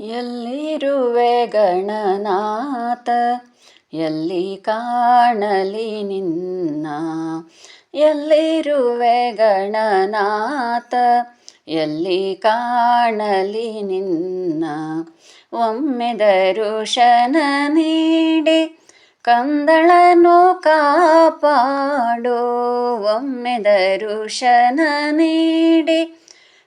ಎಲ್ಲಿರುವೆ ಗಣನಾಥ? ಎಲ್ಲಿ ಕಾಣಲಿ ನಿನ್ನ? ಎಲ್ಲಿರುವೆ ಗಣನಾಥ? ಎಲ್ಲಿ ಕಾಣಲಿ ನಿನ್ನ? ಒಮ್ಮೆ ದರುಶನ ನೀಡಿ ಕಂದಳನು ಕಾಪಾಡು. ಒಮ್ಮೆ ದರುಶನ ನೀಡಿ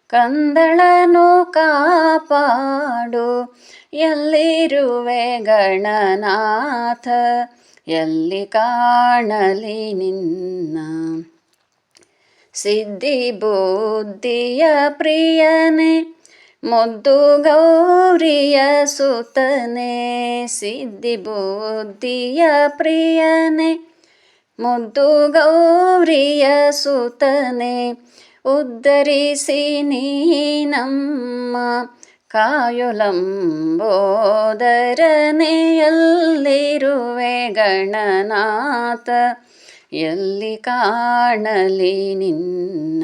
ಕಂದಳನು ಕಾಪಾಡು. ಎಲ್ಲಿರುವೆ ಗಣನಾಥ? ಎಲ್ಲಿ ಕಾಣಲಿ ನಿನ್ನ? ಸಿದ್ಧಿ ಬುದ್ಧಿಯ ಪ್ರಿಯನೆ, ಮುದ್ದು ಗೌರಿಯ ಸುತನೆ. ಸಿದ್ಧಿ ಬುದ್ಧಿಯ ಪ್ರಿಯನೆ, ಮುದ್ದು ಗೌರಿಯ ಸುತನೆ. ಉದ್ಧರಿಸಿ ನೀ ನಮ್ಮ ಕಾಯೊಲಂಬೋದರನೆಯಲ್ಲಿರುವೆ ಗಣನಾಥ ಎಲ್ಲಿ ಕಾಣಲಿ ನಿನ್ನ?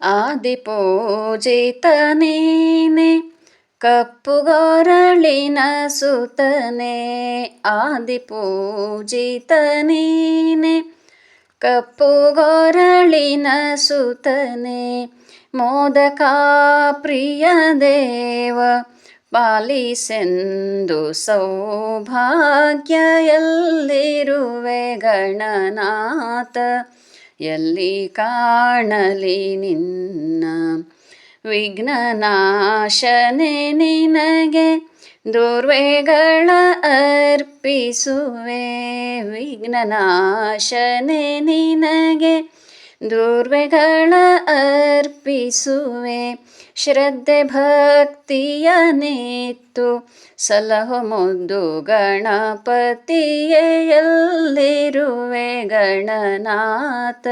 ಆದಿಪೂಜಿತ ನೀನೆ ಕಪ್ಪುಗೊರಳಿನ ಸುತನೆ ಆದಿಪೂಜಿತ ನೀನೆ ಕಪ್ಪುಗೊರಳಿನ ಸುತನೆ ಮೋದಕ ಪ್ರಿಯ ದೇವ ಪಾಲಿಸೆಂದು ಸೌಭಾಗ್ಯ ಎಲ್ಲಿರುವೆ ಗಣನಾಥ ಎಲ್ಲಿ ಕಾಣಲಿ ನಿನ್ನ ವಿಘ್ನನಾಶನೆ ನಿನಗೆ? ದುರ್ವೆಗಳ ಅರ್ಪಿಸುವೆ, ವಿಘ್ನನಾಶನೆ ನಿನಗೆ. ದುರ್ವೆಗಳ ಅರ್ಪಿಸುವೆ, ಶ್ರದ್ಧೆ ಭಕ್ತಿಯ ನೇತು. ಸಲಹು ಮುದ್ದು ಗಣಪತಿಯೇ ಎಲ್ಲಿರುವೆ ಗಣನಾಥ,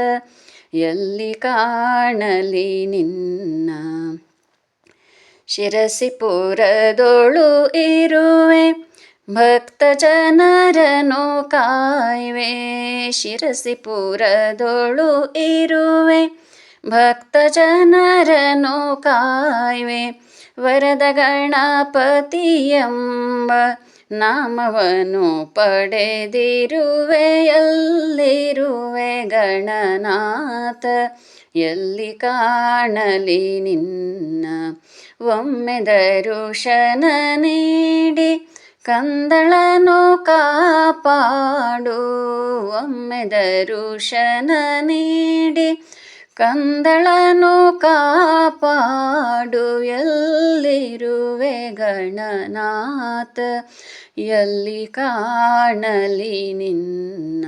ಎಲ್ಲಿ ಕಾಣಲಿ ನಿನ್ನ ಶಿರಸಿ ಪುರದೊಳು ಇರುವೆ ಭಕ್ತ ಜನರನು ಕಾಯ್ವೆ ಶಿರಸಿ ಪುರದೊಳು ಇರುವೆ ಭಕ್ತ ಜನರನು ಕಾಯ್ವೆ ವರದ ಗಣಪತಿಯಂಬ ನಾಮವನು ಪಡೆದಿರುವೆ ಎಲ್ಲಿರುವೆ ಗಣನಾಥ. ಎಲ್ಲಿ ಕಾಣಲಿ ನಿನ್ನ ಒಮ್ಮೆ ದರುಶನ ನೀಡಿ, ಕಂದಳನು ಕಾಪಾಡು. ಒಮ್ಮೆ ದರುಶನ ನೀಡಿ ಕಂದಳನು ಕಾಪಾಡು ಎಲ್ಲಿರುವೆ ಗಣನಾಥ? ಎಲ್ಲಿ ಕಾಣಲಿ ನಿನ್ನ